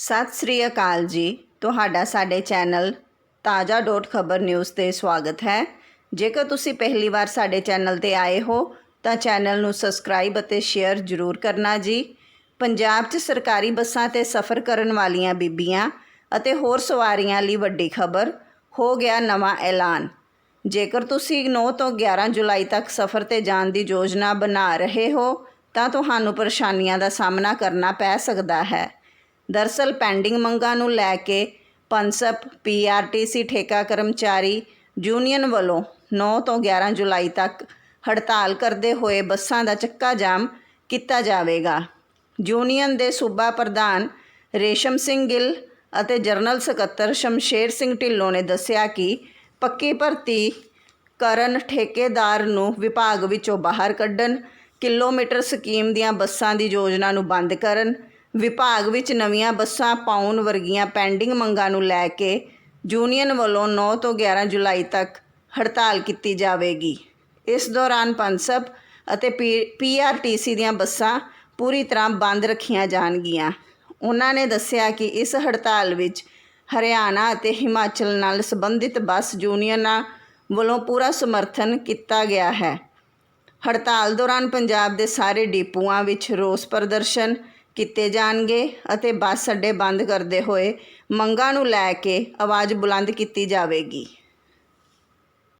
ਸਤਿ ਸ੍ਰੀ ਅਕਾਲ ਜੀ। ਤੁਹਾਡਾ ਸਾਡੇ ਚੈਨਲ ਤਾਜ਼ਾ ਡੋਟ ਖਬਰ ਨਿਊਜ਼ ਤੇ ਸਵਾਗਤ ਹੈ। ਜੇਕਰ ਤੁਸੀਂ ਪਹਿਲੀ ਵਾਰ ਸਾਡੇ ਚੈਨਲ ਤੇ ਆਏ ਹੋ, ਤਾਂ ਚੈਨਲ ਨੂੰ ਸਬਸਕ੍ਰਾਈਬ ਅਤੇ ਸ਼ੇਅਰ ਜ਼ਰੂਰ ਕਰਨਾ ਜੀ। ਪੰਜਾਬ 'ਚ ਸਰਕਾਰੀ ਬੱਸਾਂ ਤੇ ਸਫ਼ਰ ਕਰਨ ਵਾਲੀਆਂ ਬੀਬੀਆਂ ਅਤੇ ਹੋਰ ਸਵਾਰੀਆਂ ਲਈ ਵੱਡੀ ਖਬਰ, ਹੋ ਗਿਆ ਨਵਾਂ ਐਲਾਨ। ਜੇਕਰ ਤੁਸੀਂ 9 ਤੋਂ 11 ਜੁਲਾਈ ਤੱਕ ਸਫ਼ਰ ਤੇ ਜਾਣ ਦੀ ਯੋਜਨਾ ਬਣਾ ਰਹੇ ਹੋ, ਤਾਂ ਤੁਹਾਨੂੰ ਪਰੇਸ਼ਾਨੀਆਂ ਦਾ ਸਾਹਮਣਾ ਕਰਨਾ ਪੈ ਸਕਦਾ ਹੈ। ਦਰਸਲ ਪੈਂਡਿੰਗ ਮੰਗਾਂ ਨੂੰ ਲੈ ਕੇ ਪਨਸਪ ਪੀਆਰਟੀਸੀ ਠੇਕਾ ਕਰਮਚਾਰੀ, ਯੂਨੀਅਨ ਵੱਲੋਂ 9 ਤੋਂ 11 ਜੁਲਾਈ ਤੱਕ ਹੜਤਾਲ ਕਰਦੇ ਹੋਏ ਬੱਸਾਂ ਦਾ ਚੱਕਾ ਜਾਮ ਕੀਤਾ ਜਾਵੇਗਾ। ਯੂਨੀਅਨ ਦੇ ਸੂਬਾ ਪ੍ਰਧਾਨ ਰੇਸ਼ਮ ਸਿੰਘ ਗਿੱਲ ਅਤੇ ਜਰਨਲ ਸਕੱਤਰ ਸ਼ਮਸ਼ੇਰ ਸਿੰਘ ਢਿੱਲੋਂ ਨੇ ਦੱਸਿਆ ਕਿ ਪੱਕੀ ਭਰਤੀ ਕਰਨ ਠੇਕੇਦਾਰ ਨੂੰ ਵਿਭਾਗ ਵਿੱਚੋਂ ਬਾਹਰ ਕੱਢਣ, ਕਿਲੋਮੀਟਰ ਸਕੀਮ ਦੀਆਂ ਬੱਸਾਂ ਦੀ ਯੋਜਨਾ ਨੂੰ ਬੰਦ ਕਰਨ ਵਿਭਾਗ ਵਿੱਚ ਨਵੀਆਂ ਬੱਸਾਂ ਪਾਉਣ ਵਰਗੀਆਂ ਪੈਂਡਿੰਗ ਮੰਗਾਂ ਨੂੰ ਲੈ ਕੇ ਯੂਨੀਅਨ ਵੱਲੋਂ 9 ਤੋਂ 11 ਜੁਲਾਈ ਤੱਕ ਹੜਤਾਲ ਕੀਤੀ ਜਾਵੇਗੀ। ਇਸ ਦੌਰਾਨ ਪਨਸਪ ਅਤੇ ਪੀਆਰਟੀਸੀ ਦੀਆਂ ਬੱਸਾਂ ਪੂਰੀ ਤਰ੍ਹਾਂ ਬੰਦ ਰੱਖੀਆਂ ਜਾਣਗੀਆਂ। ਉਹਨਾਂ ਨੇ ਦੱਸਿਆ ਕਿ ਇਸ ਹੜਤਾਲ ਵਿੱਚ ਹਰਿਆਣਾ ਅਤੇ ਹਿਮਾਚਲ ਨਾਲ ਸੰਬੰਧਿਤ ਬੱਸ ਯੂਨੀਅਨਾਂ ਵੱਲੋਂ ਪੂਰਾ ਸਮਰਥਨ ਕੀਤਾ ਗਿਆ ਹੈ। ਹੜਤਾਲ ਦੌਰਾਨ ਪੰਜਾਬ ਦੇ ਸਾਰੇ ਡਿਪੂਆਂ ਵਿੱਚ ਰੋਸ ਪ੍ਰਦਰਸ਼ਨ ਕੀਤੇ ਜਾਣਗੇ ਅਤੇ ਬੱਸ ਅੱਡੇ ਬੰਦ ਕਰਦੇ ਹੋਏ ਮੰਗਾਂ ਨੂੰ ਲੈ ਕੇ ਆਵਾਜ਼ ਬੁਲੰਦ ਕੀਤੀ ਜਾਵੇਗੀ।